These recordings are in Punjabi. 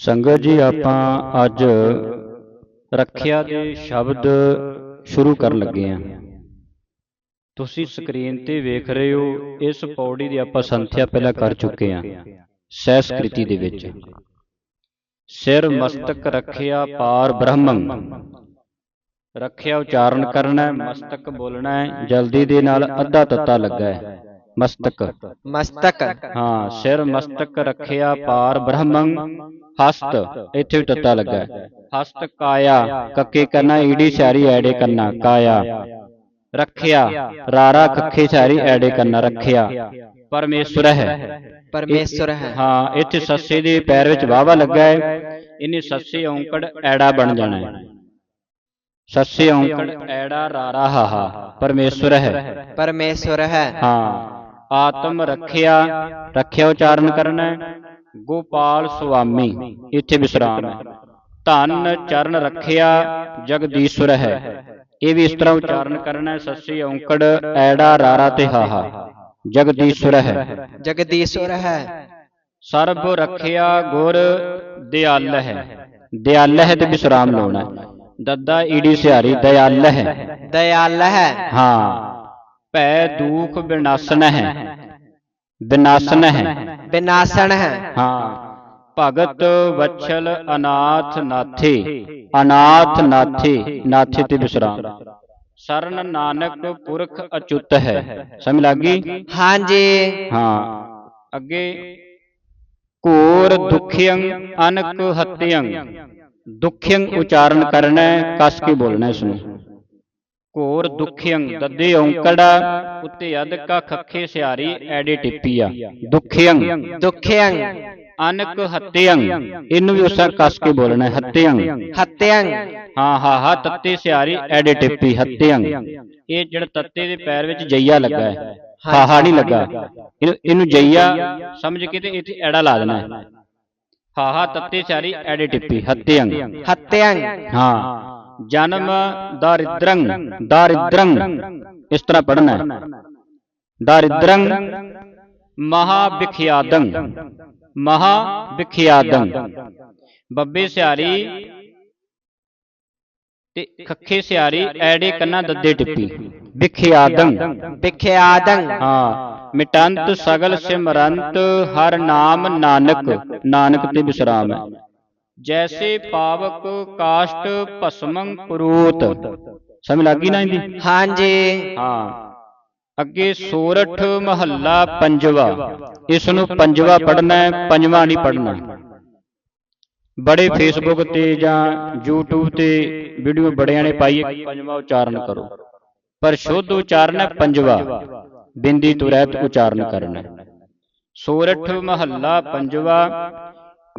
ਸੰਗਤ ਜੀ ਆਪਾਂ ਅੱਜ ਰੱਖਿਆ ਦੇ ਸ਼ਬਦ ਸ਼ੁਰੂ ਕਰਨ ਲੱਗੇ ਹਾਂ। ਤੁਸੀਂ ਸਕਰੀਨ ਤੇ ਵੇਖ ਰਹੇ ਹੋ ਇਸ ਪੌੜੀ ਦੀ ਆਪਾਂ ਸੰਥਿਆ ਪਹਿਲਾਂ ਕਰ ਚੁੱਕੇ ਹਾਂ। ਸਹਿਸਕ੍ਰਿਤੀ ਦੇ ਵਿੱਚ। ਸਿਰ ਮਸਤਕ ਰੱਖਿਆ ਪਾਰ ਬ੍ਰਹਮੰ। ਰੱਖਿਆ ਉਚਾਰਨ ਕਰਨਾ ਮਸਤਕ ਬੋਲਣਾ ਹੈ ਜਲਦੀ ਦੇ ਨਾਲ ਅੱਧਾ ਤੱਤਾ ਲੱਗਾ ਹੈ। ਮਸਤਕ। ਮਸਤਕ। ਹਾਂ ਸਿਰ ਮਸਤਕ ਰੱਖਿਆ ਪਾਰ ਬ੍ਰਹਮੰ। ਹਸਤ ਇੱਥੇ ਵੀ ਤੱਤਾ ਲੱਗਾ ਹੈ। ਹਸਤ ਕਾਇਆ ਕੱਕੇ ਕਰਨਾ ਈੜੀ ਸਾਰੀ ਐੜੇ ਕਰਨਾ ਕਾਇਆ। ਰੱਖਿਆ ਰਾਰਾ ਕੱਖੇ ਸਾਰੀ ਐੜੇ ਕਰਨਾ ਰੱਖਿਆ। ਪਰਮੇਸ਼ਵਰ ਹੈ। ਪਰਮੇਸ਼ਵਰ ਹੈ। ਹਾਂ ਇੱਥੇ ਸੱਸੇ ਦੇ ਪੈਰ ਵਿੱਚ ਵਾਵਾ ਲੱਗਾ ਹੈ। ਇਹਨੇ ਸੱਸੇ ਔਂਕੜ ਐੜਾ ਬਣ ਜਾਣਾ ਹੈ। ਸੱਸੇ ਔਂਕੜ ਐੜਾ ਰਾਰਾ ਹਾਹਾ ਪਰਮੇਸ਼ਵਰ ਹੈ। ਪਰਮੇਸ਼ਵਰ ਹੈ। ਹਾਂ। ਆਤਮ ਰੱਖਿਆ ਰੱਖਿਆ ਉਚਾਰਨ ਕਰਨਾ ਹੈ ਗੋਪਾਲ ਸੁਆਮੀ ਇੱਥੇ ਵਿਸਰਾਮ ਹੈ। ਧਨ ਚਰਨ ਰੱਖਿਆ ਜਗਦੀਸ਼ਵਰ ਹੈ। ਇਹ ਵੀ ਇਸ ਤਰ੍ਹਾਂ ਉਚਾਰਨ ਕਰਨਾ ਹੈ ਸੱਸੀ ਔਂਕੜ ਐੜਾ ਰਾਰਾ ਤੇ ਹਾਹਾ। ਜਗਦੀਸ਼ਵਰ ਹੈ। ਜਗਦੀਸ਼ਵਰ ਹੈ। ਸਰਬ ਰੱਖਿਆ ਗੁਰ ਦਿਆਲ ਹੈ। ਦਿਆਲ ਹੈ ਤੇ ਵਿਸਰਾਮ ਲਾਉਣਾ। ਦੱਦਾ ਈੜੀ ਸਿਹਾਰੀ ਦਿਆਲ ਹੈ ਦਇਆਲ ਹੈ ਹਾਂ। ਭੈ ਦੁਖ ਵਿਨਾਸ਼ਨ ਹੈ ਵਿਨਾਸ਼ਨ ਹੈ ਬਿਨਾਸਣ ਹੈ ਹਾਂ ਭਗਤ ਵਛਲ ਅਨਾਥ ਨਾਥੇ ਅਨਾਥ ਨਾਥੇ ਨਾਥੇ ਤੇ ਵਿਸਰਾਮ ਸਰਨ ਨਾਨਕ ਪੁਰਖ ਅਚੁੱਤ ਹੈ ਸਮਝ ਲੱਗੀ ਹਾਂਜੀ ਹਾਂ ਅੱਗੇ ਘੋਰ ਦੁਖਿਯੰ ਅਨਕ ਹਤਿਯੰ ਦੁਖਿਯੰ ਉਚਾਰਨ ਕਰਨਾ ਹੈ ਕਸ ਕੇ ਬੋਲਣਾ ਹੈ ਇਸ ਨੂੰ ਘੋਰ ਦੁਖਿਯੰ ਦੱਦੇ ਔਂਕੜਾ ਉੱਤੇ ਅਦ ਕਾ ਖੱਖੇ ਸਿਆਰੀ ਐਡੇ ਟਿੱਪੀ ਆ ਦੁਖਿਯੰ ਦੁਖਿਯੰ ਅਨਕ ਹਤਿਯੰ ਇਹਨੂੰ ਵੀ ਉਸਾ ਕਸ ਕੇ ਬੋਲਣਾ ਹੈ ਹਤਿਯੰ ਹਤਿਯੰ ਹਾਂ ਹਾਂ ਹਾਂ ਤੱਤੇ ਸਿਆਰੀ ਐਡੇ ਟਿੱਪੀ ਹਤਿਯੰ ਇਹ ਜਿਹੜਾ ਤੱਤੇ ਦੇ ਪੈਰ ਵਿੱਚ ਜਈਆ ਲੱਗਾ ਹੈ ਹਾਹਾ ਨਹੀਂ ਲੱਗਾ। ਇਹਨੂੰ ਇਹਨੂੰ ਜਈਆ ਸਮਝ ਕੇ ਤੇ ਇੱਥੇ ਐੜਾ ਲਾ ਦੇਣਾ ਹੈ। ਹਾਹਾ ਤੱਤੇ ਸਿਆਰੀ ਐਡੇ ਟਿੱਪੀ ਹਤਿਯੰ ਹਤਿਯੰ ਹਾਂ। ਜਨਮ ਦਾਰਿਦ੍ਰੰ ਦਾਰਿਦ੍ਰੰ ਇਸ ਤਰ੍ਹਾਂ ਪੜਨਾ ਹੈ। ਦਾਰਿਦ੍ਰੰ ਮਹਾ ਵਿਖਿਆਦੰ ਮਹਾ ਵਿਖਿਆਦੰ ਬੱਬੇ ਸਿਆਰੀ ਤੇ ਖੱਖੇ ਸਿਆਰੀ ਐੜੇ ਕੰਨਾ ਦੱਦੇ ਟਿੱਪੀ। ਵਿਖਿਆਦੰ। ਵਿਖਿਆਦੰ। ਹਾਂ। ਮਿਟੰਤ ਸਗਲ ਸਿਮਰੰਤ ਹਰ ਨਾਮ ਨਾਨਕ। ਨਾਨਕ ਤੇ ਵਿਸਰਾਮ ਹੈ। ਜੈਸੇ ਪਾਵਕ ਕਾਸ਼ਟ ਭਸਮੰ ਪੁਰੂਤ ਸਮਝ ਲੱਗੀ ਨਾ ਇਹਦੀ? ਹਾਂਜੀ। ਹਾਂ। ਅੱਗੇ ਸੋਰਠ ਮਹੱਲਾ ਪੰਜਵਾ। ਇਸ ਨੂੰ ਪੰਜਵਾ ਪੜਨਾ ਹੈ ਪੰਜਵਾ ਨਹੀਂ ਪੜਨਾ ਬੜੇ ਫੇਸਬੁੱਕ ਤੇ ਜਾਂ YouTube ਤੇ ਵੀਡੀਓ ਬੜਿਆਂ ਨੇ ਪਾਈ ਹੈ ਪੰਜਵਾ ਉਚਾਰਨ ਕਰੋ। ਪਰ ਸ਼ੁੱਧ ਉਚਾਰਨ ਹੈ ਪੰਜਵਾ। ਬਿੰਦੀ ਤੋਂ ਰਹਿਤ ਉਚਾਰਨ ਕਰਨਾ। ਸੋਰਠ ਮਹੱਲਾ ਪੰਜਵਾ।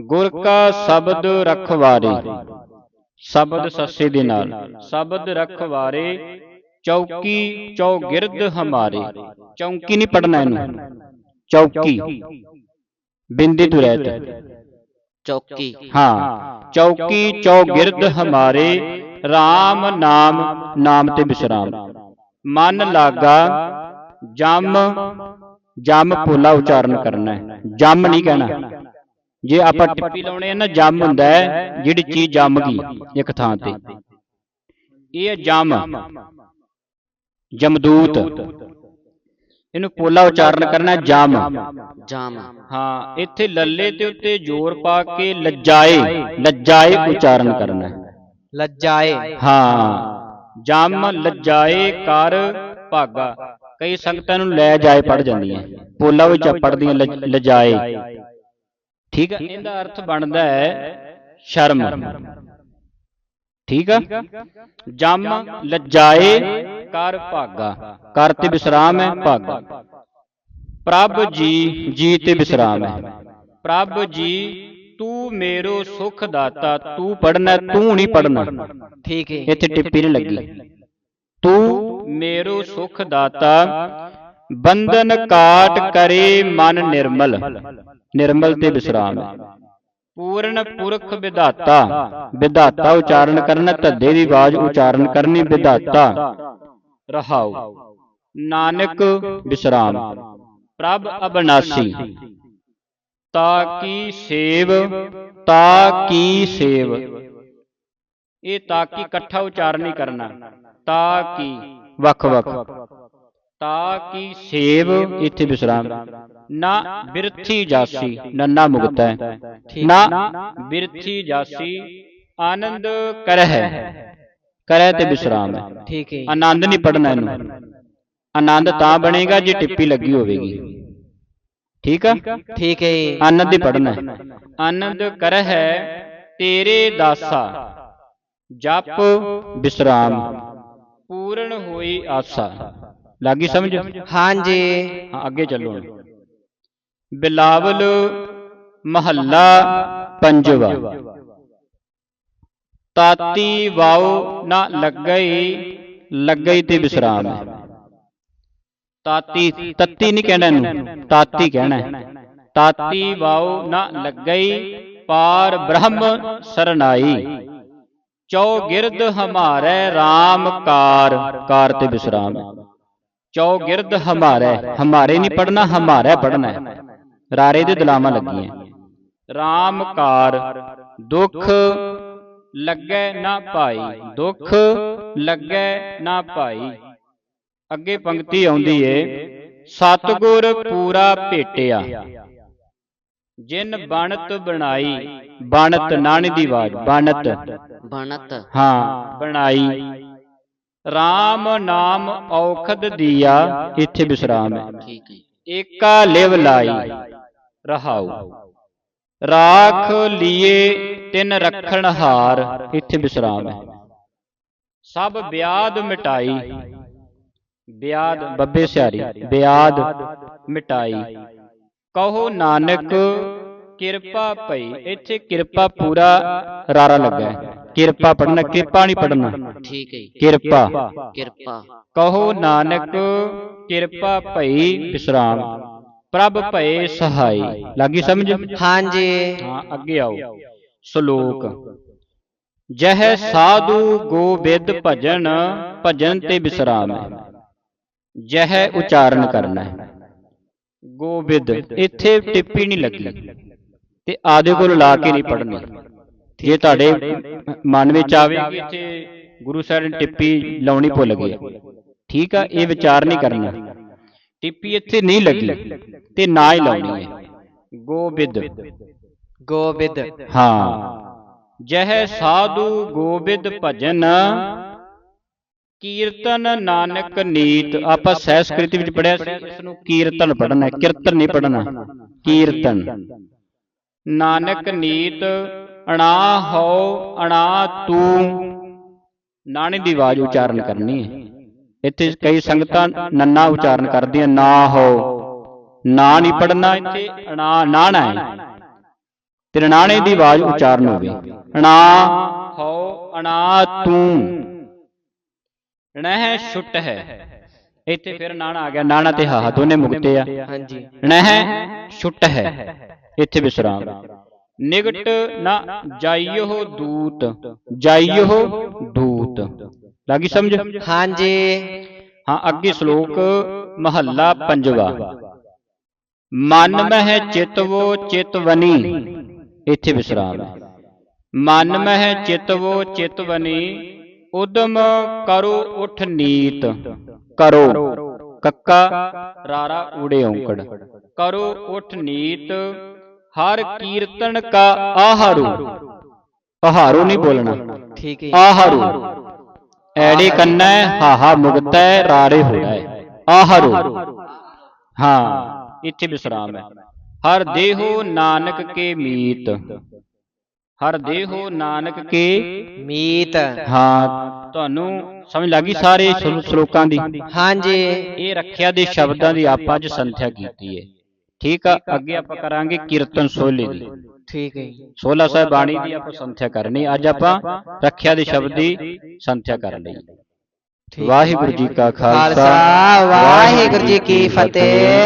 ਗੁਰ ਕਾ ਸ਼ਬਦ ਰਖਵਾਰੇ। ਸ਼ਬਦ ਸੱਸੇ ਦੇ ਨਾਲ। ਸ਼ਬਦ ਰਖਵਾਰੇ। ਚੌਕੀ ਚੌਗਿਰਦ ਹਮਾਰੇ। ਚੌਂਕੀ ਨਹੀਂ ਪੜਨਾ ਇਹਨੂੰ। ਚੌਕੀ। ਬਿੰਦੀ ਤੋਂ ਰਹਿਤ। ਚੌਕੀ। ਹਾਂ। ਚੌਕੀ ਚੌਗਿਰਦ ਹਮਾਰੇ। RAM ਨਾਮ ਨਾਮ ਤੇ ਵਿਸਰਾਮ। ਮਨ ਲਾਗਾ ਜਮ ਜਮ ਪੋਲਾ ਉਚਾਰਨ ਕਰਨਾ ਹੈ। ਜਮ ਨਹੀਂ ਕਹਿਣਾ। ਜੇ ਆਪਾਂ ਟਿੱਪੀ ਲਾਉਣੇ ਆ ਨਾ ਜਮ ਹੁੰਦਾ ਹੈ ਜਿਹੜੀ ਚੀਜ਼ ਜੰਮ ਗਈ ਇੱਕ ਥਾਂ ਤੇ। ਇਹ ਜਮ ਜਮਦੂਤ। ਇਹਨੂੰ ਪੋਲਾ ਉਚਾਰਨ ਕਰਨਾ ਜਮ। ਜਾਮ। ਹਾਂ ਇੱਥੇ ਲੱਲੇ ਤੇ ਉੱਤੇ ਜ਼ੋਰ ਪਾ ਕੇ ਲੱਜਾਏ ਲੱਜਾਏ ਉਚਾਰਨ ਕਰਨਾ। ਹੈ ਲੱਜਾਏ। ਹਾਂ। ਜਮ ਲੱਜਾਏ ਕਰ ਭਾਗਾ। ਕਈ ਸੰਗਤਾਂ ਨੂੰ ਲੈ ਜਾਏ ਪੜ ਜਾਂਦੀਆਂ। ਪੋਲਾ ਵਿੱਚ ਪੜਦੀਆਂ ਲਜਾਏ। ਠੀਕ ਹੈ ਇਹਦਾ ਅਰਥ ਬਣਦਾ ਹੈ ਸ਼ਰਮ। ਠੀਕ ਆ? ਜਮ ਲੱਜਾਏ ਕਰ ਭਾਗਾ। ਕਰ ਤੇ ਵਿਸਰਾਮ ਹੈ ਭਾਗਾ। ਪ੍ਰਭ ਜੀ ਜੀ ਤੇ ਵਿਸਰਾਮ ਹੈ। ਪ੍ਰਭ ਜੀ ਤੂੰ ਮੇਰੋ ਸੁਖ ਦਾਤਾ ਤੂੰ ਪੜਨਾ ਤੂੰ ਨਹੀਂ ਪੜਨਾ ਠੀਕ ਹੈ। ਇੱਥੇ ਟਿੱਪੀ ਨਹੀਂ ਲੱਗੀ। ਤੂੰ ਮੇਰੋ ਸੁਖ ਦਾਤਾ ਬੰਧਨ ਕਾਟ ਕਰੇ ਮਨ ਨਿਰਮਲ ਨਿਰਮਲ ਤੇ ਵਿਸਰਾਮ ਹੈ ਪੂਰਨ ਪੁਰਖ ਵਿਧਾਤਾ ਵਿਧਾਤਾ ਉਚਾਰਨ ਕਰਨਾ ਧੱਦੇ ਦੀ ਆਵਾਜ਼ ਉਚਾਰਨ ਕਰਨੀ ਵਿਧਾਤਾ ਰਹਾਉ ਨਾਨਕ ਵਿਸਰਾਮ ਪ੍ਰਭ ਅਬਨਾਸੀ ਤਾ ਕੀ ਸੇਵ ਤਾ ਕੀ ਸੇਵ ਇਹ ਤਾ ਕੀ ਇਕੱਠਾ ਉਚਾਰਨ ਨਹੀਂ ਕਰਨਾ ਤਾ ਕੀ ਵੱਖ ਵੱਖ ਤਾ ਕੀ ਸੇਵ ਇੱਥੇ ਵਿਸਰਾਮ। ਨਾ ਬਿਰਥੀ ਜਾਸੀ ਨੰਨਾ ਮੁਕਤਾ ਨਾ ਬਿਰਥੀ ਜਾਸੀ ਆਨੰਦ ਕਰਹਿ। ਕਰਹਿ ਤੇ ਵਿਸਰਾਮ ਹੈ। ਠੀਕ ਹੈ ਆਨੰਦ ਨਹੀਂ ਪੜਨਾ ਇਹਨੂੰ। ਆਨੰਦ ਤਾਂ ਬਣੇਗਾ ਜੇ ਟਿੱਪੀ ਲੱਗੀ ਹੋਵੇਗੀ। ਠੀਕ ਆ? ਠੀਕ ਹੈ ਆਨੰਦ ਹੀ ਪੜਨਾ ਆਨੰਦ ਕਰਹਿ ਤੇਰੇ ਦਾਸਾ ਜਪ ਵਿਸਰਾਮ। ਪੂਰਨ ਹੋਈ ਆਸਾ। ਲੱਗੀ ਸਮਝ? ਹਾਂਜੀ। ਹਾਂ ਅੱਗੇ ਚੱਲੋ। ਬਿਲਾਵਲ ਮਹੱਲਾ ਪੰਜਵਾ। ਤਾਤੀ ਵਾਉ ਨਾ ਲੱਗਈ ਲੱਗਈ ਤੇ ਵਿਸਰਾਮ। ਹੈ ਤਾਤੀ ਤੱਤੀ ਨਹੀਂ ਕਹਿਣਾ ਇਹਨੂੰ। ਤਾਤੀ ਕਹਿਣਾ ਹੈ। ਤਾਤੀ ਵਾਉ ਨਾ ਲੱਗਈ ਪਾਰ ਬ੍ਰਹਮ ਸਰਨਾਈ। ਚੌਗਿਰਦ ਹਮਾਰੇ RAM ਕਾਰ ਕਾਰ ਤੇ ਵਿਸਰਾਮ ਹੈ। ਚੌਗਿਰਦ ਹਮਾਰੇ ਹਮਾਰੇ ਨਹੀਂ ਪੜਨਾ ਹਮਾਰੇ ਪੜਨਾ ਹੈ। ਰਾਰੇ ਦੇ ਦਲਾਮਾਂ ਲੱਗੀਆਂ। RAM ਕਾਰ ਦੁੱਖ ਲੱਗੈ ਨਾ ਭਾਈ ਦੁੱਖ ਲੱਗੈ ਨਾ ਭਾਈ। ਅੱਗੇ ਪੰਕਤੀ ਆਉਂਦੀ ਏ ਸਤਗੁਰ ਪੂਰਾ ਭੇਟਿਆ। ਜਿਨ ਬਣਤ ਬਣਾਈ ਬਣਤ ਨਾਣੀ ਦੀ ਆਵਾਜ਼ ਬਣਤ। ਬਣਤ। ਹਾਂ ਬਣਾਈ। RAM ਨਾਮ ਔਖਦ ਦੀਆ ਇੱਥੇ ਵਿਸਰਾਮ ਹੈ। ਠੀਕ ਹੈ। ਏਕਾ ਲਿਵ ਲਾਈ ਰਹਾਉ। ਰਾਖ ਲੀਏ ਤਿਨ ਰਖਣ ਹਾਰ ਇੱਥੇ ਵਿਸਰਾਮ ਹੈ। ਸਭ ਬਿਆਦ ਮਿਟਾਈ ਬਿਆਦ ਬੱਬੇ ਸਿਆਰੀ ਬਿਆਦ ਮਿਟਾਈ। ਕਹੋ ਨਾਨਕ ਕਿਰਪਾ ਭਈ ਇੱਥੇ ਕਿਰਪਾ ਪੂਰਾ ਰਾਰਾ ਲੱਗਾ। ਹੈ ਕਿਰਪਾ ਪੜਨਾ ਕਿਰਪਾ ਨਹੀਂ ਪੜਨਾ ਠੀਕ ਹੈ ਕਿਰਪਾ। ਕਿਰਪਾ। ਕਹੋ ਨਾਨਕ ਕਿਰਪਾ ਭਈ ਵਿਸਰਾਮ ਪ੍ਰਭ ਭਏ ਸਹਾਈ। ਲੱਗੀ ਸਮਝ? ਹਾਂਜੀ। ਹਾਂ ਅੱਗੇ ਆਓ। ਸ਼ਲੋਕ। ਜਹ ਸਾਧੂ ਗੋਬਿੰਦ ਭਜਨ ਭਜਨ ਤੇ ਵਿਸਰਾਮ ਹੈ ਜਹ ਉਚਾਰਨ ਕਰਨਾ ਹੈ। ਗੋਬਿੰਦ ਇੱਥੇ ਟਿੱਪੀ ਨਹੀਂ ਲੱਗੀ। ਤੇ ਆਦੇ ਕੋਲ ਲਾ ਕੇ ਨਹੀਂ ਪੜਨੀ ਜੇ ਤੁਹਾਡੇ ਮਨ ਵਿੱਚ ਆਵੇ ਕਿ ਇੱਥੇ ਗੁਰੂ ਸਾਹਿਬ ਨੇ ਟਿੱਪੀ ਲਾਉਣੀ ਭੁੱਲ ਗਏ। ਠੀਕ ਆ ਇਹ ਵਿਚਾਰ ਨਹੀਂ ਕਰਨਾ ਟਿੱਪੀ ਇੱਥੇ ਨਹੀਂ ਲੱਗੀ ਤੇ ਨਾ ਹੀ ਲਾਉਣੀ। ਹੈ ਗੋਬਿੰਦ। ਗੋਬਿੰਦ। ਹਾਂ। ਜਹ ਸਾਧੂ ਗੋਬਿੰਦ ਭਜਨ ਕੀਰਤਨ ਨਾਨਕ ਨੀਤ। ਆਪਾਂ ਸੈਸਕ੍ਰਿਤ ਵਿੱਚ ਪੜਿਆ ਸੀ। ਇਸ ਨੂੰ ਕੀਰਤਨ ਪੜਨਾ ਹੈ। ਕੀਰਤਨ ਨਹੀਂ ਪੜਨਾ ਕੀਰਤਨ। ਨਾਨਕ ਨੀਤ ਅਣਾ ਹੋ ਅਣਾ ਤੂੰ। ਨਾਣੇ ਦੀ ਆਵਾਜ਼ ਉਚਾਰਨ ਕਰਨੀ ਹੈ। ਇੱਥੇ ਕਈ ਸੰਗਤਾਂ ਨੰਨਾ ਉਚਾਰਨ ਕਰਦੀਆਂ ਨਾ ਹੋ ਨਾ ਨਹੀਂ ਪੜਨਾ ਇੱਥੇ ਅਣਾ ਨਾਣਾ ਹੈ। ਤਿਰਨਾਣੇ ਦੀ ਆਵਾਜ਼ ਉਚਾਰਨ ਹੋਵੇ। ਅਣਾ ਹੋ ਅਣਾ ਤੂੰ। ਨਹਿ ਛੁੱਟ ਹੈ। ਇੱਥੇ ਫਿਰ ਨਾਣਾ ਆ ਗਿਆ। ਨਾਣਾ ਤੇ ਹਾਹਾ ਦੋਨੇ ਮੁਕਤੇ ਆ। ਹਾਂਜੀ। ਨਹਿ ਛੁੱਟ ਹੈ। ਇੱਥੇ ਵਿਸਰਾਮ। ਨਿਗਟ ਨਾ ਜਾਈਓ ਦੂਤ ਜਾਈਓ ਦੂਤ। ਲੱਗੀ ਸਮਝ? ਹਾਂਜੀ। ਹਾਂ ਅੱਗੇ ਸ਼ਲੋਕ ਮਹੱਲਾ ਪੰਜਵਾ। ਮਨ ਮਹਿ ਚਿਤਵੋ ਚਿਤਵਨੀ ਇੱਥੇ ਵਿਸਰਾਮ। ਹੈ ਮਨ ਮਹਿ ਚਿਤਵੋ ਚਿਤਵਨੀ ਉਦਮ ਕਰੋ ਉਠ ਨੀਤ। ਕਰੋ। ਕੱਕਾ ਰਾਰਾ ਊੜੇ ਔਂਕੜ। ਕਰੋ ਉਠ ਨੀਤ। ਹਰ ਕੀਰਤਨ ਕਾ ਆਹਾਰੂ। ਆਹਾਰੂ। ਨਹੀਂ ਬੋਲਣਾ। ਠੀਕ ਹੈ ਆਹਾਰੂ। ਐੜੇ ਕੰਨਾ ਹਾਹਾ ਮੁਕਤੈ ਰਾਰੇ ਹੋਇਆ ਹੈ ਆਹਾਰੂ। ਹਾਂ ਇੱਥੇ ਵਿਸਰਾਮ ਹੈ। ਹਰ ਦੇਹੋ ਨਾਨਕ ਕੇ ਮੀਤ। ਹਰ ਦੇਹੋ ਨਾਨਕ ਕੇ ਮੀਤ। ਹਾਂ ਤੁਹਾਨੂੰ ਸਮਝ ਲੱਗੀ ਸਾਰੇ ਸ਼ਲੋ- ਸ਼ਲੋਕਾਂ ਦੀ? ਹਾਂਜੀ। ਇਹ ਰੱਖਿਆ ਦੇ ਸ਼ਬਦਾਂ ਦੀ ਆਪਾਂ ਅੱਜ ਸੰਥਿਆ ਕੀਤੀ ਹੈ ਠੀਕ ਆ ਅੱਗੇ ਆਪਾਂ ਕਰਾਂਗੇ ਕੀਰਤਨ ਸੋਲੇ ਦੀ। ਠੀਕ ਹੈ 16 ਸਾਹਿਬ ਬਾਣੀ ਦੀ ਆਪਾਂ ਸੰਥਿਆ ਕਰਨੀ ਅੱਜ ਆਪਾਂ ਰੱਖਿਆ ਦੇ ਸ਼ਬਦ ਦੀ ਸੰਥਿਆ ਕਰ ਲਈ। ਵਾਹਿਗੁਰੂ ਜੀ ਕਾ ਖਾਲਸਾ ਵਾਹਿਗੁਰੂ ਜੀ ਕੀ ਫਤਿਹ।